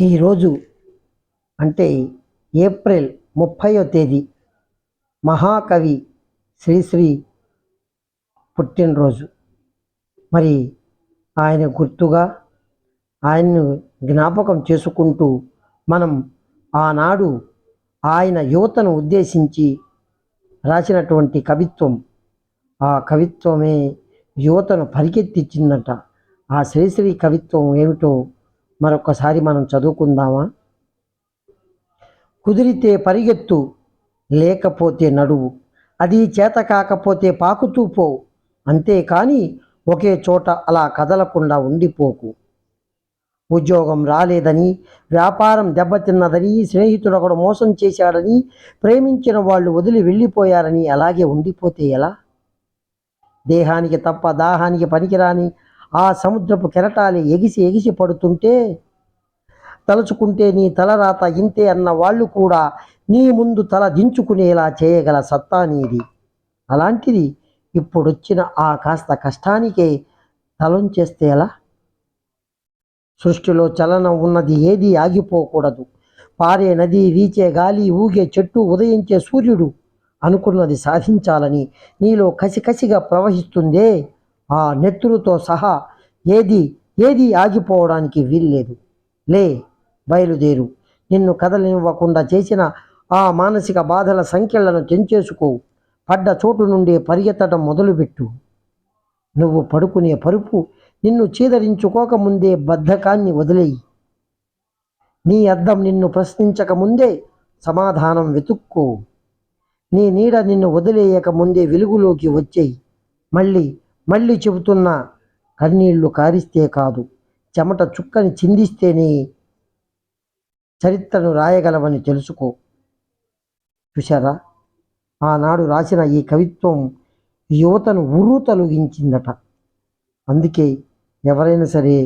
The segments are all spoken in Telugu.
ఈరోజు అంటే ఏప్రిల్ ముప్పయో తేదీ మహాకవి శ్రీశ్రీ పుట్టినరోజు. మరి ఆయన గుర్తుగా ఆయన్ను జ్ఞాపకం చేసుకుంటూ మనం ఆనాడు ఆయన యువతను ఉద్దేశించి రాసినటువంటి కవిత్వం ఆ కవిత్వమే యువతను పరిగెత్తిచ్చిందట. ఆ శ్రీశ్రీ కవిత్వం ఏమిటో మరొకసారి మనం చదువుకుందామా? కుదిరితే పరిగెత్తు లేకపోతే నడువు. అది చేత కాకపోతే పాకుతూ పో. అంతేకాని ఒకే చోట అలా కదలకుండా ఉండిపోకు. ఉద్యోగం రాలేదని వ్యాపారం దెబ్బతిన్నదని స్నేహితుడు ఒకడు మోసం చేశాడని ప్రేమించిన వాళ్ళు వదిలి వెళ్ళిపోయారని అలాగే ఉండిపోతే ఎలా? దేహానికి తప్ప దాహానికి పనికిరాని ఆ సముద్రపు కెరటాలు ఎగిసి ఎగిసి పడుతుంటే తలుచుకుంటే నీ తలరాత ఇంతే అన్న వాళ్ళు కూడా నీ ముందు తల దించుకునేలా చేయగల సత్తా నీది. అలాంటిది ఇప్పుడొచ్చిన ఆ కాస్త కష్టానికే తలొంచేస్తే ఎలా? సృష్టిలో చలనం ఉన్నది ఏది ఆగిపోకూడదు. పారే నది వీచే గాలి ఊగే చెట్టు ఉదయించే సూర్యుడు అనుకున్నది సాధించాలని నీలో కసికసిగా ప్రవహిస్తుందే ఆ నెత్తురుతో సహా ఏది ఏది ఆగిపోవడానికి వీల్లేదు. లే బయలుదేరు. నిన్ను కదలనివ్వకుండా చేసిన ఆ మానసిక బాధల సంఖ్యలను తెంచేసుకో. పడ్డ చోటు నుండి పరిగెత్తడం మొదలుపెట్టు. నువ్వు పడుకునే పరుపు నిన్ను చీదరించుకోకముందే బద్ధకాన్ని వదిలేయి. నీ అద్దం నిన్ను ప్రశ్నించక ముందే సమాధానం వెతుక్కో. నీ నీడ నిన్ను వదిలేయక ముందే వెలుగులోకి వచ్చేయి. మళ్ళీ మళ్ళీ చెబుతున్నా కన్నీళ్ళు కారిస్తే కాదు చెమట చుక్కని చిందిస్తేనే చరిత్రను రాయగలవని తెలుసుకో. చూశారా? ఆనాడు రాసిన ఈ కవిత్వం యువతను ఉర్రు తొలగించిందట. అందుకే ఎవరైనా సరే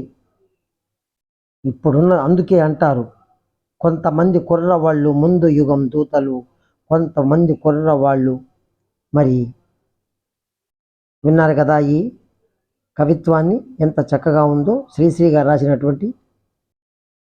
ఇప్పుడున్న అందుకే అంటారు కొంతమంది కుర్రవాళ్ళు ముందు యుగం దూతలు కొంతమంది కుర్రవాళ్ళు మరి విన్నారు కదా ఈ కవిత్వాన్ని ఎంత చక్కగా ఉందో శ్రీశ్రీ గారు రాసినటువంటి